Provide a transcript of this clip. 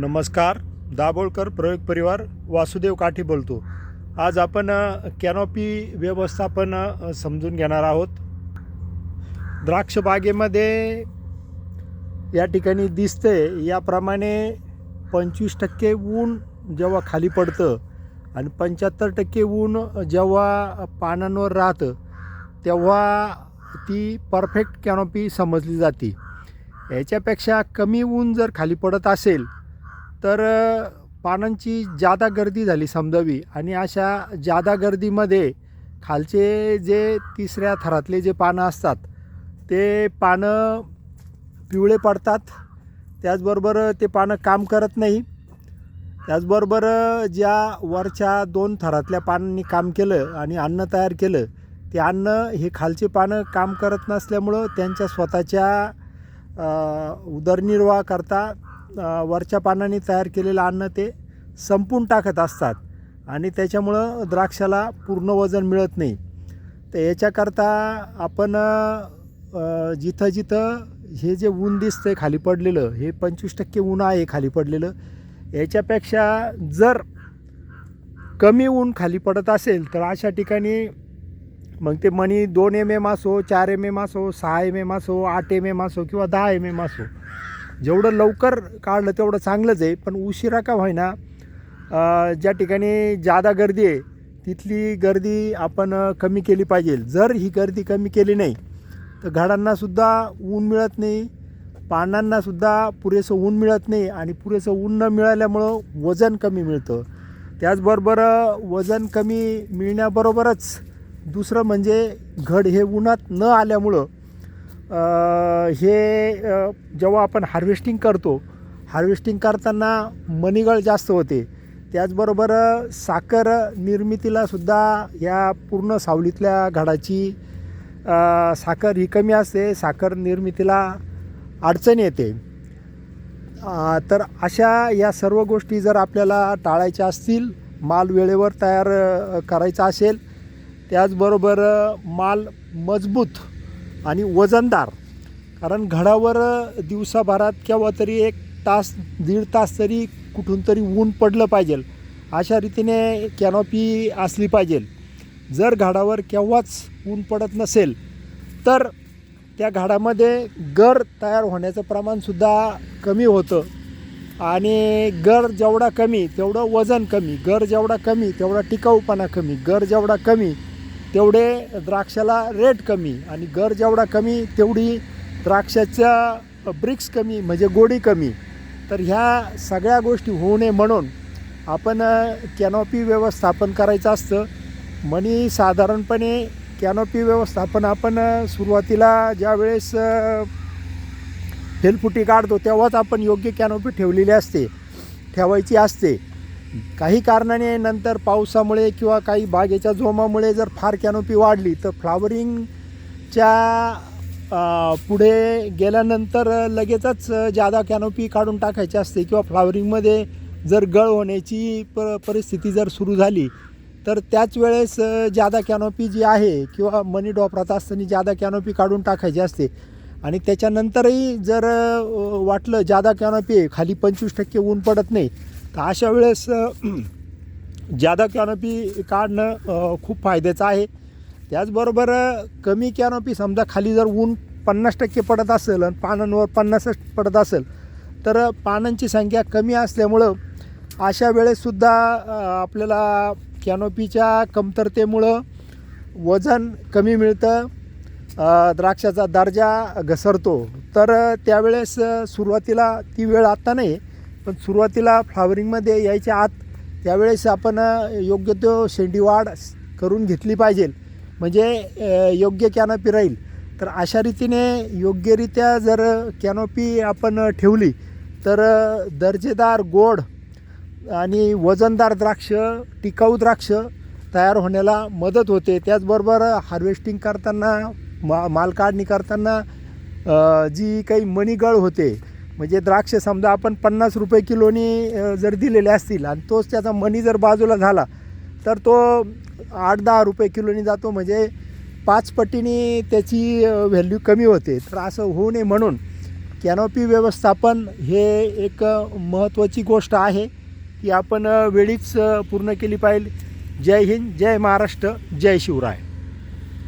नमस्कार दाभोळकर प्रयोग परिवार वासुदेव काठी बोलतो. आज आपण कॅनॉपी व्यवस्थापन समजून घेणार आहोत. द्राक्ष बागेमध्ये या ठिकाणी दिसते याप्रमाणे पंचवीस टक्के ऊन जेव्हा खाली पडतं आणि पंच्याहत्तर टक्के ऊन जेव्हा पानांवर राहतं तेव्हा ती परफेक्ट कॅनॉपी समजली जाते. याच्यापेक्षा कमी ऊन जर खाली पडत असेल तर पानांची जादा गर्दी झाली समजावी आणि अशा जादा गर्दीमध्ये खालचे जे तिसऱ्या थरातले जे पानं असतात ते पानं पिवळे पडतात. त्याचबरोबर ते पानं काम करत नाही. त्याचबरोबर ज्या वरच्या दोन थरातल्या पानांनी काम केलं आणि अन्न तयार केलं ते अन्न हे खालचे पानं काम करत नसल्यामुळं त्यांच्या स्वतःच्या उदरनिर्वाह उदरनिर्वाहाकरता वरच्या पानांनी तयार केलेलं अन्न ते संपून टाकत असतात. आणि त्याच्यामुळं द्राक्षाला पूर्ण वजन मिळत नाही. तर याच्याकरता आपण जिथं जिथं हे जे ऊन दिसतंय खाली पडलेलं हे पंचवीस टक्के ऊन आहे खाली पडलेलं. याच्यापेक्षा जर कमी ऊन खाली पडत असेल तर अशा ठिकाणी मग ते मणी दोन एम एम असो चार एम एम असो सहा एम एम असो आठ एम एम असो किंवा दहा एम एम असो जेवढं लवकर काढलं तेवढं चांगलंच आहे पण उशिरा का होईना ज्या ठिकाणी जादा गर्दी आहे तिथली गर्दी आपण कमी केली पाहिजे. जर ही गर्दी कमी केली नाही तर घडांनासुद्धा ऊन मिळत नाही पानांनासुद्धा पुरेसं ऊन मिळत नाही आणि पुरेसं ऊन न मिळाल्यामुळं वजन कमी मिळतं. त्याचबरोबर वजन कमी मिळण्याबरोबरच दुसरं म्हणजे घड हे उन्हात न आल्यामुळं हे जेव्हा आपण हार्वेस्टिंग करतो हार्वेस्टिंग करताना मनीगळ जास्त होते. त्याचबरोबर साखर निर्मितीला सुद्धा या पूर्ण सावलीतल्या घडाची साखर ही कमी असते साखर निर्मितीला अडचण येते. तर अशा या सर्व गोष्टी जर आपल्याला टाळायच्या असतील माल वेळेवर तयार करायचा असेल त्याचबरोबर माल मजबूत आणि वजनदार. कारण घडावर दिवसाभरात केव्हा तरी एक तास दीड तास तरी कुठून तरी ऊन पडलं पाहिजे. अशा रीतीने कॅनॉपी असली पाहिजे. जर घाडावर केव्हाच ऊन पडत नसेल तर त्या घाडामध्ये गर तयार होण्याचं प्रमाणसुद्धा कमी होतं. आणि गर जेवढा कमी तेवढं वजन कमी. गर जेवढा कमी तेवढा टिकाऊपणा कमी. गर जेवढा कमी तेवढे द्राक्षाला रेट कमी आणि गर जेवढा कमी तेवढी द्राक्षाच्या ब्रिक्स कमी म्हणजे गोडी कमी. तर ह्या सगळ्या गोष्टी होऊ नये म्हणून आपण कॅनॉपी व्यवस्थापन करायचं असतं. मनी साधारणपणे कॅनॉपी व्यवस्थापन आपण सुरुवातीला ज्यावेळेस अ, हेलफुटी काढतो तेव्हाच आपण योग्य कॅनॉपी ठेवलेली असते ठेवायची असते. काही कारणाने नंतर पावसामुळे किंवा काही बागेच्या जोमामुळे जर फार कॅनोपी वाढली तर फ्लावरिंगच्या पुढे गेल्यानंतर लगेचच जादा कॅनोपी काढून टाकायची असते किंवा फ्लावरिंगमध्ये जर गळ होण्याची प परिस्थिती जर सुरू झाली तर त्याच वेळेस जादा कॅनोपी जी आहे किंवा मनी डॉपरात असताना जादा कॅनोपी काढून टाकायची असते. आणि त्याच्यानंतरही जर वाटलं जादा कॅनोपी आहे खाली पंचवीस टक्के ऊन पडत नाही तर अशा वेळेस ज्यादा कॅनोपी काढणं खूप फायद्याचं आहे. त्याचबरोबर कमी कॅनोपी समजा खाली जर ऊन पन्नास टक्के पडत असेल आणि पानांवर पन्नास पडत असेल तर पानांची संख्या कमी असल्यामुळं अशा वेळेससुद्धा आपल्याला कॅनोपीच्या कमतरतेमुळं वजन कमी मिळतं द्राक्षाचा दर्जा घसरतो. तर त्यावेळेस सुरुवातीला ती वेळ आत्ता नाही पण सुरुवातीला फ्लावरिंगमध्ये यायच्या आत त्यावेळेस आपण योग्य तो शेंडीवाढ करून घेतली पाहिजे. म्हणजे योग्य कॅनोपी राहील. तर अशा रीतीने योग्यरित्या जर कॅनोपी आपण ठेवली तर दर्जेदार गोड आणि वजनदार द्राक्ष टिकाऊ द्राक्ष तयार होण्याला मदत होते. त्याचबरोबर हार्वेस्टिंग करताना मा माल काढणी करताना जी काही मणीगळ होते म्हणजे द्राक्ष समजा आपण पन्नास रुपये किलोनी जर दिलेले असतील आणि तोच त्याचा मनी जर बाजूला झाला तर तो आठ दहा रुपये किलोनी जातो. म्हणजे पाच पटीने त्याची व्हॅल्यू कमी होते. तर असं होऊ नये म्हणून कॅनॉपी व्यवस्थापन हे एक महत्त्वाची गोष्ट आहे की आपण वेळीच पूर्ण केली पाहिजे. जय हिंद जय महाराष्ट्र जय शिवराय.